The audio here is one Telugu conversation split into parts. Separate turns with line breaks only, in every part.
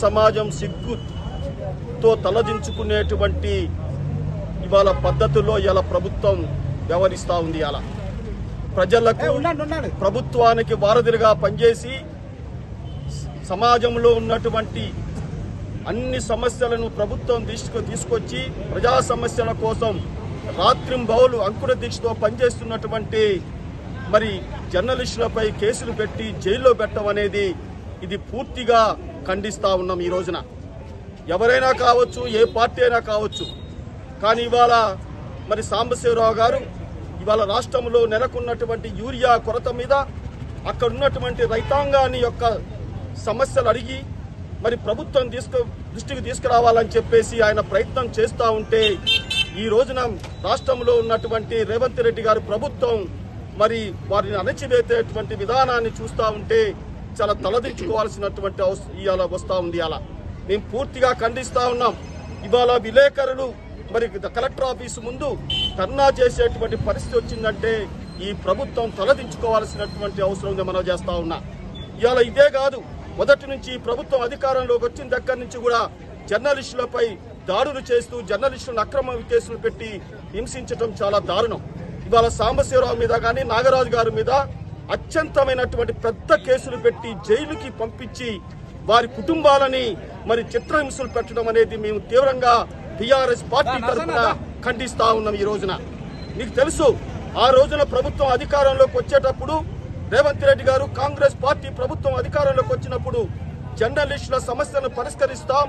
సమాజం సిగ్గుతో తలదించుకునేటువంటి ఇవాళ పద్ధతుల్లో ఇలా ప్రభుత్వం వ్యవహరిస్తా ఉంది అలా ప్రజలకు ప్రభుత్వానికి వారధిగా పనిచేసి సమాజంలో ఉన్నటువంటి అన్ని సమస్యలను ప్రభుత్వం తీసుకు తీసుకొచ్చి ప్రజా సమస్యల కోసం రాత్రింబౌలు అంకుర దీక్షతో పనిచేస్తున్నటువంటి మరి జర్నలిస్టులపై కేసులు పెట్టి జైల్లో పెట్టడం అనేది ఇది పూర్తిగా ఖండిస్తూ ఉన్నాం ఈ రోజున. ఎవరైనా కావచ్చు ఏ పార్టీ అయినా కావచ్చు కానీ ఇవాళ మరి సాంబశివరావు గారు ఇవాళ రాష్ట్రంలో నెలకొన్నటువంటి యూరియా కొరత మీద అక్కడ ఉన్నటువంటి రైతాంగాన్ని యొక్క సమస్యలు అడిగి మరి ప్రభుత్వం తీసుకు దృష్టికి తీసుకురావాలని చెప్పేసి ఆయన ప్రయత్నం చేస్తూ ఉంటే ఈ రోజున రాష్ట్రంలో ఉన్నటువంటి రేవంత్ రెడ్డి గారి ప్రభుత్వం మరి వారిని అణచివేసేటువంటి విధానాన్ని చూస్తూ ఉంటే చాలా తలదించుకోవాల్సినటువంటి ఇవాళ వస్తూ ఉంది అలా మేము పూర్తిగా ఖండిస్తూ ఉన్నాం. ఇవాళ విలేకరులు మరి కలెక్టర్ ఆఫీసు ముందు ధర్నా చేసేటువంటి పరిస్థితి వచ్చిందంటే ఈ ప్రభుత్వం తలదించుకోవాల్సినటువంటి అవసరం ఉంది మనం చేస్తూ ఉన్నా. ఇవాళ ఇదే కాదు మొదటి నుంచి ప్రభుత్వం అధికారంలోకి వచ్చిన దగ్గర నుంచి కూడా జర్నలిస్టులపై దాడులు చేస్తూ జర్నలిస్టులను అక్రమ కేసులు పెట్టి హింసించడం చాలా దారుణం. ఇవాళ సాంబశివరావు మీద కానీ నాగరాజు గారి మీద అత్యంతమైనటువంటి పెద్ద కేసులు పెట్టి జైలుకి పంపించి వారి కుటుంబాలని మరి చిత్రహింసలు పెట్టడం అనేది మేము తీవ్రంగా టిఆర్ఎస్ పార్టీ తరఫున ఖండిస్తా ఉన్నాం ఈ రోజున. మీకు తెలుసు ఆ రోజున ప్రభుత్వం అధికారంలోకి వచ్చేటప్పుడు రేవంత్ రెడ్డి గారు కాంగ్రెస్ పార్టీ ప్రభుత్వం అధికారంలోకి వచ్చినప్పుడు జర్నలిస్టుల సమస్యలను పరిష్కరిస్తాం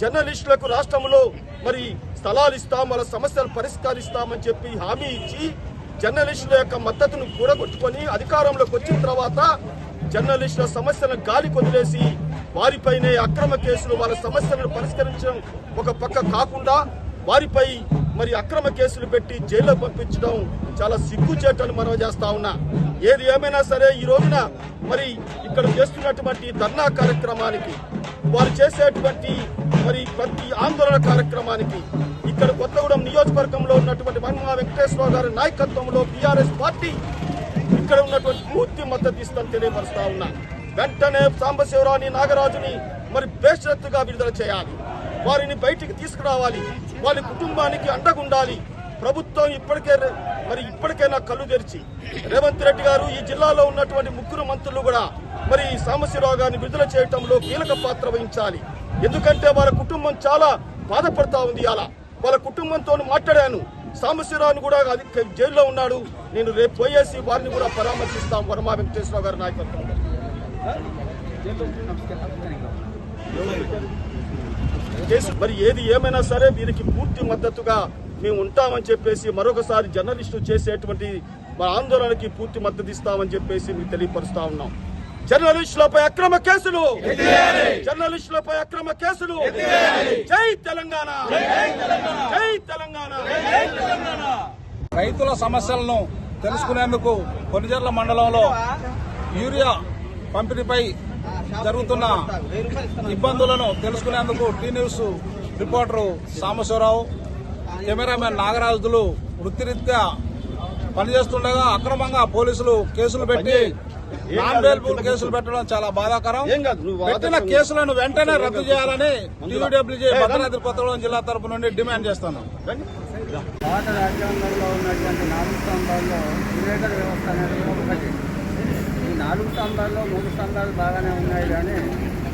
జర్నలిస్టులకు రాష్ట్రంలో మరి స్థలాలు ఇస్తాం వాళ్ళ సమస్యలు పరిష్కరిస్తామని చెప్పి హామీ ఇచ్చి జర్నలిస్టుల యొక్క మద్దతును కూడగొట్టుకొని అధికారంలోకి వచ్చిన తర్వాత జర్నలిస్టుల సమస్యలను గాలి కొదిలేసి వారిపైనే అక్రమ కేసులు వాళ్ళ సమస్యలను పరిష్కరించడం ఒక పక్క కాకుండా వారిపై మరి అక్రమ కేసులు పెట్టి జైల్లో పంపించడం చాలా సిగ్గుచేటలు మనం చేస్తా ఉన్నా. ఏది ఏమైనా సరే ఈ రోజున మరి ఇక్కడ చేస్తున్నటువంటి ధర్నా కార్యక్రమానికి వారు చేసేటువంటి మరి ప్రతి ఆందోళన కార్యక్రమానికి ఇక్కడ కొత్తగూడెం నియోజకవర్గంలో ఉన్నటువంటి మన్మా వెంకటేశ్వర గారి నాయకత్వంలో బీఆర్ఎస్ పార్టీ ఇక్కడ ఉన్నటువంటి పూర్తి మద్దతు ఇస్తాను తెలియపరుస్తా ఉన్నా. వెంటనే సాంబశివరావుని నాగరాజుని మరి బేషరత్తుగా విడుదల చేయాలి. వారిని బయటికి తీసుకురావాలి. వారి కుటుంబానికి అండగుండాలి. ప్రభుత్వం ఇప్పటికే మరి ఇప్పటికైనా కళ్ళు తెరిచి రేవంత్ రెడ్డి గారు ఈ జిల్లాలో ఉన్నటువంటి ముగ్గురు మంత్రులు కూడా మరి సాంబశివరావు గారిని విడుదల చేయటంలో కీలక పాత్ర వహించాలి. ఎందుకంటే వారి కుటుంబం చాలా బాధపడతా ఉంది అలా వాళ్ళ కుటుంబంతో మాట్లాడాను. సాంబశివరావుని కూడా అది జైల్లో ఉన్నాడు. నేను రేపు పోయేసి వారిని కూడా పరామర్శిస్తాం. వర్మా వెంకటేశ్వరరావు గారి నాయకత్వం కేసు మరి ఏది ఏమైనా సరే వీరికి పూర్తి మద్దతుగా మేము ఉంటామని చెప్పేసి మరొకసారి జర్నలిస్టులు చేసేటువంటి మా ఆందోళనకి పూర్తి మద్దతు ఇస్తామని చెప్పేసి మీకు తెలియపరుస్తా ఉన్నాం. జర్నలిస్టులపై అక్రమ కేసులు. జర్నలిస్టులపై అక్రమ కేసులు. జై తెలంగాణ! తెలంగాణ. జై తెలంగాణ.
రైతుల సమస్యలను తెలుసుకునేందుకు కొనిజర్ల మండలంలో యూరియా పంపిణీపై జరుగుతున్న ఇబ్బందులను తెలుసుకునేందుకు T news reporter Sambasivarao cameraman Nagarajulu వృత్తిరీత్యా పనిచేస్తుండగా అక్రమంగా పోలీసులు కేసులు పెట్టి నాన్ బెయిల్బుల్ కేసులు పెట్టడం చాలా బాధాకరం.
ఏం కాదు, నువ్వు
పెట్టిన కేసులను వెంటనే రద్దు చేయాలని టీయూడబ్ల్యూజీ భద్రాద్రి కొత్తగూడెం జిల్లా తరపు నుండి డిమాండ్ చేస్తున్నాం.
భారత రాజ్యాంగంలో ఉన్నటువంటి నాలుగు స్తంభాల్లో వివేకల వ్యవస్థ అనేది ఒకటి. ఈ నాలుగు స్తంభాల్లో మూడు స్తంభాలు బాగానే ఉన్నాయి కానీ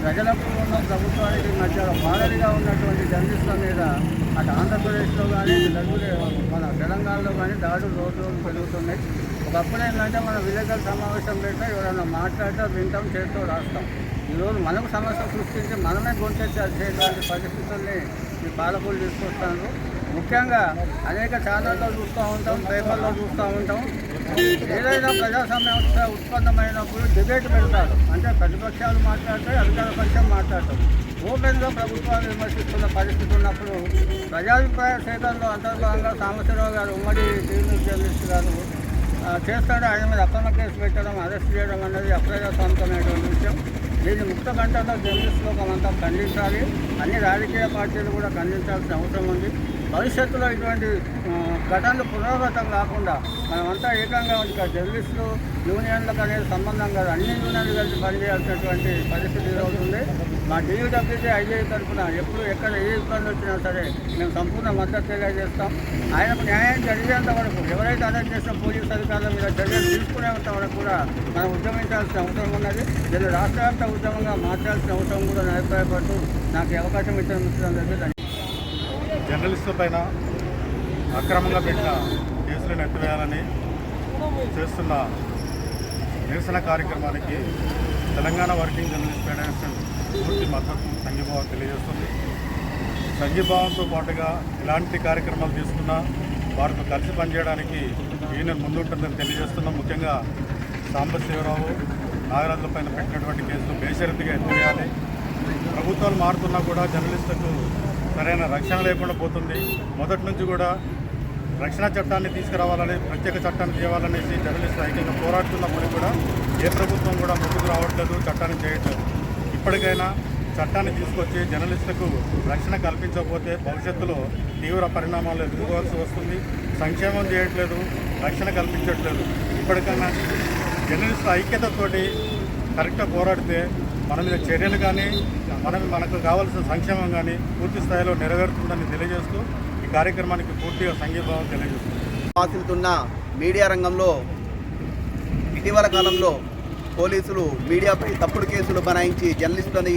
ప్రజలకు ఉన్న ప్రభుత్వానికి మధ్య మారడిగా ఉన్నటువంటి జర్నలిస్టుల మీద అటు ఆంధ్రప్రదేశ్లో కానీ నలుగురు మన తెలంగాణలో కానీ దాడులు రోజు రోజు పెరుగుతున్నాయి. ఒకప్పుడు ఏంటంటే మన విలేకరుల సమావేశం పెట్టినా ఎవరైనా మాట్లాడితే వింటాం చేస్తూ రాస్తాం. ఈరోజు మనకు సమస్య సృష్టించి మనమే గొంతెత్తి చేసేటువంటి పరిస్థితుల్ని ఈ పాలకులు తీసుకొస్తాను ముఖ్యంగా అనేక ఛానల్లో చూస్తూ ఉంటాం పేపర్లో చూస్తూ ఉంటాం. ఏదైనా ప్రజా సమస్య ఉత్పన్నమైనప్పుడు డిబేట్ పెడతారు. అంటే ప్రతిపక్షాలు మాట్లాడతాయి అధికార పక్షం మాట్లాడతాం ఓపెన్గా ప్రభుత్వాలు విమర్శిస్తున్న పరిస్థితి ఉన్నప్పుడు ప్రజాభిప్రాయ సేకరణలో అంతర్భాగంగా సాంబశివరావు గారు ఉమ్మడి టీవీ జర్నలిస్ట్ గారు చేస్తాడు. ఆయన మీద అక్రమ కేసు పెట్టడం అరెస్ట్ చేయడం అనేది అప్రజాస్వామికమైనటువంటి విషయం. దీన్ని ముక్త గంటలో జర్నలిస్ట్ లోకం అంతా ఖండించాలి. అన్ని రాజకీయ పార్టీలు కూడా ఖండించాల్సిన అవసరం ఉంది. భవిష్యత్తులో ఇటువంటి ఘటనలు పునరావృతం కాకుండా మనమంతా ఏకంగా ఇక జర్నలిస్టులు యూనియన్లకు అనేది సంబంధం కాదు. అన్ని యూనియన్లు కలిసి పనిచేయాల్సినటువంటి పరిస్థితి ఎదురవుతుంది మా టీయూడబ్ల్యూసీ ఐజీ తరఫున ఎప్పుడు ఎక్కడ ఏ ఇబ్బంది వచ్చినా సరే మేము సంపూర్ణ మద్దతు తెలియజేస్తాం. ఆయనకు న్యాయం జరిగేంత వరకు ఎవరైతే అరెస్ట్ చేసిన పోలీస్ అధికారుల మీద చర్యలు తీసుకునేంత వరకు కూడా మనం ఉద్యమించాల్సిన అవసరం ఉన్నది. దీన్ని రాష్ట్ర వ్యాప్త ఉద్యమంగా మార్చాల్సిన అవసరం కూడా నేను అభిప్రాయపడుతూ నాకు అవకాశం ఇచ్చిన మిత్రులందరికీ
జర్నలిస్టుల పైన అక్రమంగా పెట్టిన కేసులను ఎత్తివేయాలని చేస్తున్న నిరసన కార్యక్రమానికి తెలంగాణ వర్కింగ్ జర్నలిస్ట్ ఫెడరేషన్ పూర్తి మద్దతు సంఘీభావం తెలియజేస్తుంది. సంఘీభావంతో పాటుగా ఇలాంటి కార్యక్రమాలు తీసుకున్నా వారితో కలిసి పనిచేయడానికి యూనియన్ ముందుంటుందని తెలియజేస్తున్నాం. ముఖ్యంగా సాంబశివరావు నాగరాజుల పైన పెట్టినటువంటి కేసులు బేషరతిగా ఎత్తివేయాలి. ప్రభుత్వాలు మారుతున్నా కూడా జర్నలిస్టులకు సరైన రక్షణ లేకుండా పోతుంది. మొదటి నుంచి కూడా రక్షణ చట్టాన్ని తీసుకురావాలని ప్రత్యేక చట్టాన్ని తేవాలనేసి జర్నలిస్టులు ఐక్యంగా పోరాడుతున్నప్పుడు కూడా ఏ ప్రభుత్వం కూడా ముందుకు రావట్లేదు చట్టాన్ని చేయట్లేదు. ఇప్పటికైనా చట్టాన్ని తీసుకొచ్చి జర్నలిస్టులకు రక్షణ కల్పించకపోతే భవిష్యత్తులో తీవ్ర పరిణామాలు ఎదుర్కోవాల్సి వస్తుంది. సంక్షేమం చేయట్లేదు రక్షణ కల్పించట్లేదు. ఇప్పటికైనా జర్నలిస్టుల ఐక్యతతోటి కరెక్ట్గా పోరాడితే మన మీద చర్యలు కానీ మనం మనకు కావాల్సిన సంక్షేమం కానీ పూర్తి స్థాయిలో నెరవేరుతుందని తెలియజేస్తూ ఈ కార్యక్రమానికి పూర్తిగా సంఘీభావం తెలియజేస్తుంది.
ఆశిస్తున్న మీడియా రంగంలో ఇటీవల కాలంలో పోలీసులు మీడియాపై తప్పుడు కేసులు బనాయించి జర్నలిస్టులని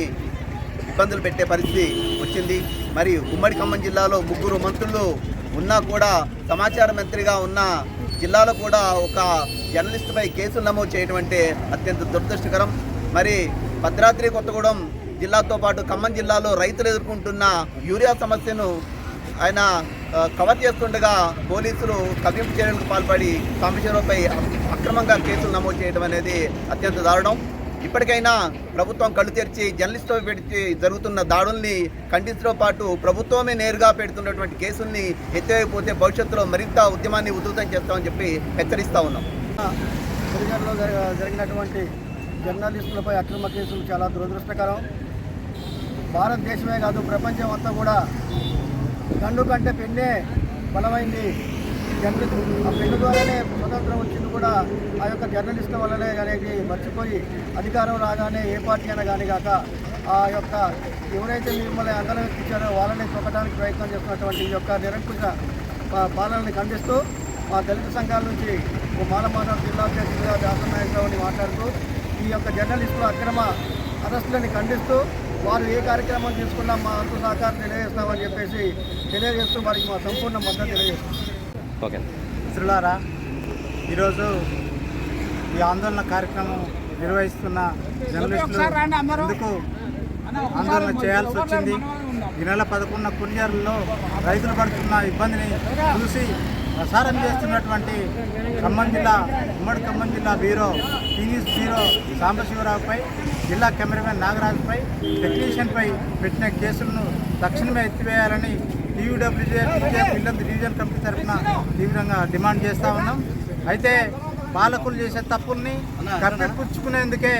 ఇబ్బందులు పెట్టే పరిస్థితి వచ్చింది. మరి ఉమ్మడి ఖమ్మం జిల్లాలో ముగ్గురు మంత్రులు ఉన్నా కూడా సమాచార మంత్రిగా ఉన్న జిల్లాలో కూడా ఒక జర్నలిస్టుపై కేసులు నమోదు చేయడం అంటే అత్యంత దురదృష్టకరం. మరి భద్రాద్రి కొత్తగూడెం జిల్లాతో పాటు ఖమ్మం జిల్లాలో రైతులు ఎదుర్కొంటున్న యూరియా సమస్యను ఆయన కవర్ చేస్తుండగా పోలీసులు కవ్వింపు చర్యలకు పాల్పడి సాంబశివరావుపై అక్రమంగా కేసులు నమోదు చేయడం అనేది అత్యంత దారుణం. ఇప్పటికైనా ప్రభుత్వం కళ్ళు తెరిచి జర్నలిస్టులపై పెట్టి జరుగుతున్న దాడుల్ని ఖండించడంతో పాటు ప్రభుత్వమే నేరుగా పెడుతున్నటువంటి కేసుల్ని ఎత్తివేయకపోతే భవిష్యత్తులో మరింత ఉద్యమాన్ని ఉధృతం చేస్తామని చెప్పి హెచ్చరిస్తూ ఉన్నాం.
కొరియాలో జరిగినటువంటి జర్నలిస్టులపై అక్రమ కేసులు చాలా దురదృష్టకరం. భారతదేశమే కాదు ప్రపంచం అంతా కూడా గండు కంటే పెన్నే బలమైంది. జర్నలిస్ట్ ఆ పెన్ను ద్వారానే స్వతంత్రం వచ్చింది కూడా ఆ యొక్క జర్నలిస్టుల వల్లనే అనేది మర్చిపోయి అధికారం రాగానే ఏ పార్టీ అయినా కానీ కాక ఆ యొక్క ఎవరైతే మిమ్మల్ని అందరం ఎక్కించారో వాళ్ళని తొక్కడానికి ప్రయత్నం చేస్తున్నటువంటి ఈ యొక్క నిరంకుశ పాలనని ఖండిస్తూ మా దళిత సంఘాల నుంచి ఓ జిల్లా అధ్యక్షుడిగా దాసన్ మాట్లాడుతూ ఈ యొక్క జర్నలిస్టుల అక్రమ అరెస్టులని ఖండిస్తూ వారు ఏ కార్యక్రమం తీసుకున్నా మా అంతు సహకారం తెలియజేస్తామని చెప్పేసి తెలియజేస్తూ వారికి మా సంపూర్ణ మద్దతు తెలియజేస్తాం
మిత్రులారా ఈరోజు ఈ ఆందోళన కార్యక్రమం నిర్వహిస్తున్న జర్నలిస్టులు ఎందుకు ఆందోళన చేయాల్సి వచ్చింది? ఈ నెల పదకొండున కున్యారులో రైతులు పడుతున్న ఇబ్బందిని చూసి ప్రసారం చేస్తున్నటువంటి ఖమ్మం జిల్లా ఉమ్మడి ఖమ్మం జిల్లా బ్యూరో టీవీస్ బ్యూరో సాంబశివరావుపై జిల్లా కెమెరామెన్ నాగరాజుపై టెక్నీషియన్పై పెట్టిన కేసులను తక్షణమే ఎత్తివేయాలని టీయూడబ్ల్యూజే పిల్లల డివిజన్ కమిటీ తరఫున తీవ్రంగా డిమాండ్ చేస్తా ఉన్నాం. అయితే పాలకులు చేసే తప్పుల్ని కప్పిపుచ్చుకునేందుకే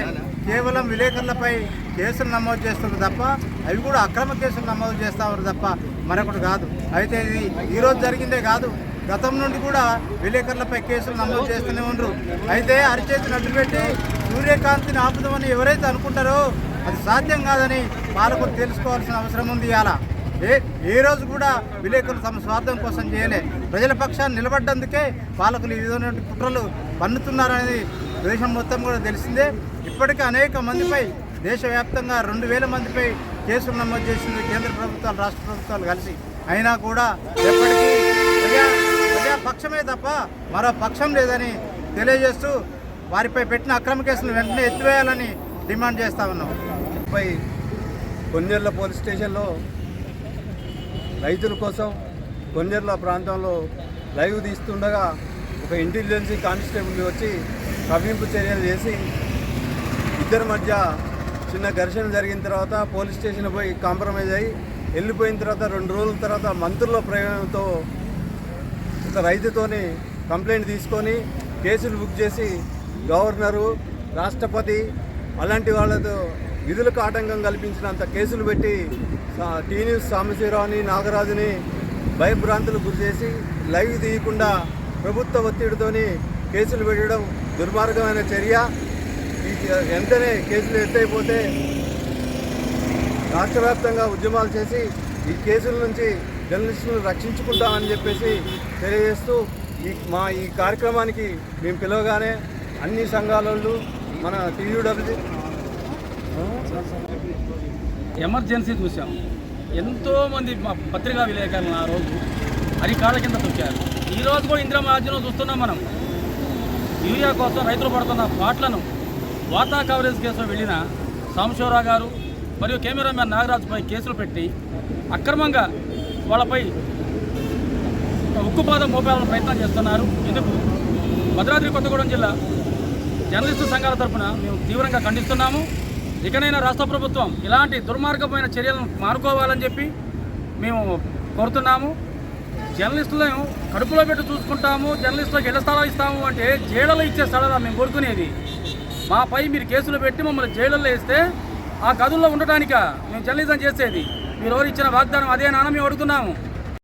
కేవలం విలేకరులపై కేసులు నమోదు చేస్తున్నారు తప్ప అవి కూడా అక్రమ కేసులు నమోదు చేస్తామన్నారు తప్ప మరొకటి కాదు. అయితే ఇది ఈరోజు జరిగిందే కాదు. గతం నుండి కూడా విలేకరులపై కేసులు నమోదు చేస్తూనే ఉండరు. అయితే అరిచేతిని అడ్డుపెట్టి సూర్యకాంతిని ఆపుదామని ఎవరైతే అనుకుంటారో అది సాధ్యం కాదని పాలకులు తెలుసుకోవాల్సిన అవసరం ఉంది ఇలా ఏ ఏ రోజు కూడా విలేకరులు తమ స్వార్థం కోసం చేయలే. ప్రజల పక్షాన్ని నిలబడ్డందుకే పాలకులు ఈ విధమైన కుట్రలు పన్నుతున్నారనేది దేశం మొత్తం కూడా తెలిసిందే. ఇప్పటికే అనేక మందిపై దేశవ్యాప్తంగా రెండు వేల మందిపై కేసులు నమోదు చేసింది కేంద్ర ప్రభుత్వాలు రాష్ట్ర ప్రభుత్వాలు కలిసి. అయినా కూడా ఎప్పటికీ ప్రజా పక్షమే తప్ప మరో పక్షం లేదని తెలియజేస్తూ వారిపై పెట్టిన అక్రమ కేసులు వెంటనే ఎత్తివేయాలని డిమాండ్ చేస్తా ఉన్నాం.
పై కొన్నేర్ల పోలీస్ స్టేషన్లో రైతుల కోసం కొన్నేర్ల ప్రాంతంలో లైవ్ తీస్తుండగా ఒక ఇంటెలిజెన్సీ కానిస్టేబుల్ వచ్చి కవ్వింపు చర్యలు చేసి ఇద్దరి మధ్య చిన్న ఘర్షణ జరిగిన తర్వాత పోలీస్ స్టేషన్ పోయి కాంప్రమైజ్ అయ్యి వెళ్ళిపోయిన తర్వాత రెండు రోజుల తర్వాత మంత్రుల ప్రయోగంతో రైతుతోని కంప్లైంట్ తీసుకొని కేసులు బుక్ చేసి గవర్నరు రాష్ట్రపతి అలాంటి వాళ్ళతో విధులకు ఆటంకం కల్పించినంత కేసులు పెట్టి టీ న్యూస్ సాంబశివరావుని నాగరాజుని భయభ్రాంతులు గురి చేసి లైవ్ తీయకుండా ప్రభుత్వ ఒత్తిడితోని కేసులు పెట్టడం దుర్మార్గమైన చర్య. ఈ వెంటనే కేసులు ఎత్తైపోతే రాష్ట్ర వ్యాప్తంగా ఉద్యమాలు చేసి ఈ కేసుల నుంచి జర్నలిస్టులను రక్షించుకుంటామని చెప్పేసి తెలియజేస్తూ ఈ మా ఈ కార్యక్రమానికి మేము పిలవగానే అన్ని సంఘాలలో మన టీయూడబ్ల్యూ
ఎమర్జెన్సీ చూసాం ఎంతో మంది మా పత్రికా విలేకరులు ఆ రోజు అరికాళ్ళ కింద తొక్కారు. ఈరోజు కూడా ఇందిరా మహాజనం చూస్తున్నాం మనం. యూరియా కోసం రైతులు పడుతున్న పాటలను వార్తా కవరేజ్ కేసులో వెళ్ళిన సాంబశివరావు గారు మరియు కెమెరామ్యాన్ నాగరాజుపై కేసులు పెట్టి అక్రమంగా వాళ్ళపై ఉక్కుపాదం మోపాలని ప్రయత్నం చేస్తున్నారు. ఇందుకు భద్రాద్రి కొత్తగూడెం జిల్లా జర్నలిస్టు సంఘాల తరఫున మేము తీవ్రంగా ఖండిస్తున్నాము. ఇకనైనా రాష్ట్ర ప్రభుత్వం ఇలాంటి దుర్మార్గమైన చర్యలను మానుకోవాలని చెప్పి మేము కోరుతున్నాము. జర్నలిస్టులను కడుపులో పెట్టి చూసుకుంటాము. జర్నలిస్టులకు ఇళ్ళ స్థలాలు ఇస్తాము అంటే జైళ్ళలో ఇచ్చే స్థలాలు మేము కోరుకునేది. మాపై మీరు కేసులు పెట్టి మమ్మల్ని జైళ్ళల్లో వేస్తే ఆ గదుల్లో ఉండటానిక మేము జర్నలిజం చేసేది. మీరు ఎవరు ఇచ్చిన వాగ్దానం? అదే నాన్న మేము అడుగుతున్నాము.